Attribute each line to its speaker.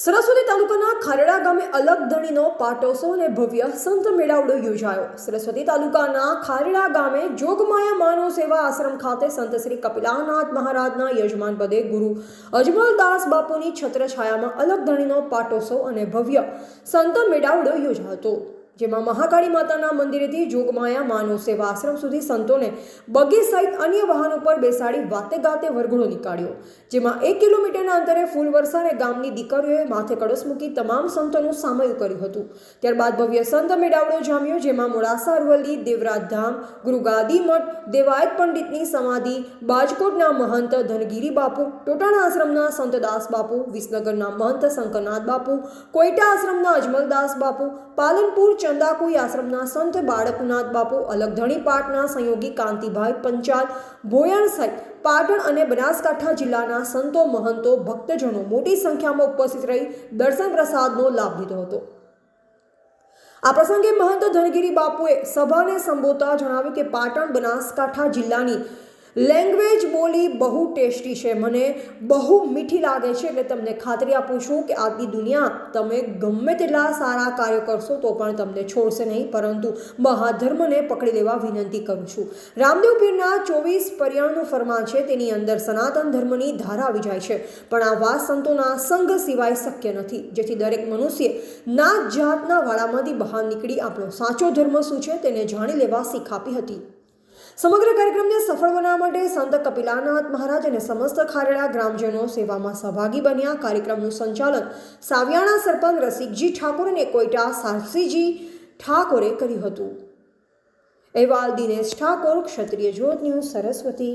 Speaker 1: સરસ્વતી તાલુકાના ખારડા ગામે અલગ ધણીનો પાટોત્સવ અને ભવ્ય સંત મેળાવડો યોજાયો. સરસ્વતી તાલુકાના ખારડા ગામે જોગમાયા માનવ સેવા આશ્રમ ખાતે સંત શ્રી કપિલાનાથ મહારાજના યજમાન પદે ગુરુ અજમલદાસ બાપુની છત્રછાયામાં અલગ ધણીનો પાટોત્સવ અને ભવ્ય સંત મેળાવડો યોજાયો હતો. જેમાં મહાકાળી માતાના મંદિરેથી જોગમાયા માનવ સેવા આશ્રમ સુધી સંતોને બગી સહિત અન્ય વાહનો ઉપર બેસાડી વાતે ગાતે વરઘોડો નીકાળ્યો, જેમાં એક કિલોમીટરના અંતરે ફૂલ વરસા ગામની દીકરીઓએ માથે કળશ મૂકી તમામ સંતોનું સામયું કર્યું હતું. ત્યારબાદ ભવ્ય સંત મેળાવડો જામ્યો, જેમાં મોડાસા અરવલ્લી દેવરાજ ધામ, ગુરુગાદી મઠ, દેવાયત પંડિતની સમાધિ, બાજકોટના મહંત ધનગીરી બાપુ, ટોટાણા આશ્રમના સંતદાસ બાપુ, વિસનગરના મહંત શંકરનાથ બાપુ કોઈટા આશ્રમના અજમલદાસ બાપુ, પાલનપુર ચંદાકુઈ આશ્રમના સંત બાળકનાથ બાપુ અલગધણી પાટના સંયોગી કાંતિભાઈ પંચાલ, ભોયણ સહિત પાટણ અને બનાસકાંઠા જિલ્લાના સંતો, મહંતો, ભક્તજનો મોટી સંખ્યામાં ઉપસ્થિત રહી દર્શન પ્રસાદનો લાભ લીધો હતો. આ પ્રસંગે મહંત ધનગીરી બાપુએ સભાને સંબોધતા જણાવ્યું કે પાટણ, બનાસકાંઠા જિલ્લાની લેંગ્વેજ બોલી બહુ ટેસ્ટી છે. મને બહુ મીઠી લાગે છે. એટલે તમને ખાતરી આપું છું કે આજની દુનિયા તમે ગમે તેટલા સારા કાર્ય કરશો તો પણ તમને છોડશે નહીં. પરંતુ મહાધર્મને પકડી લેવા વિનંતી કરું છું. રામદેવ પીરના ચોવીસ પર્યાણનું ફરમાન છે. તેની અંદર સનાતન ધર્મની ધારા આવી જાય છે. પણ આ વાત સંતોના સંઘ સિવાય શક્ય નથી. જેથી દરેક મનુષ્ય નાત જાતના વાળામાંથી બહાર નીકળી આપણો સાચો ધર્મ શું છે તેને જાણી લેવા શીખ આપી હતી. સમગ્ર કાર્યક્રમને સફળ બનાવવા માટે સંત કપિલાનાથ મહારાજ અને સમસ્ત ખારેડા ગ્રામજનો સેવામાં સહભાગી બન્યા. કાર્યક્રમનું સંચાલન સાવિયાણા સરપંચ રસિકજી ઠાકોર અને કોઈટા સારસીજી ઠાકોરે કર્યું હતું. અહેવાલ દિનેશ ઠાકોર, ક્ષત્રિય જ્યોત ન્યૂઝ, સરસ્વતી.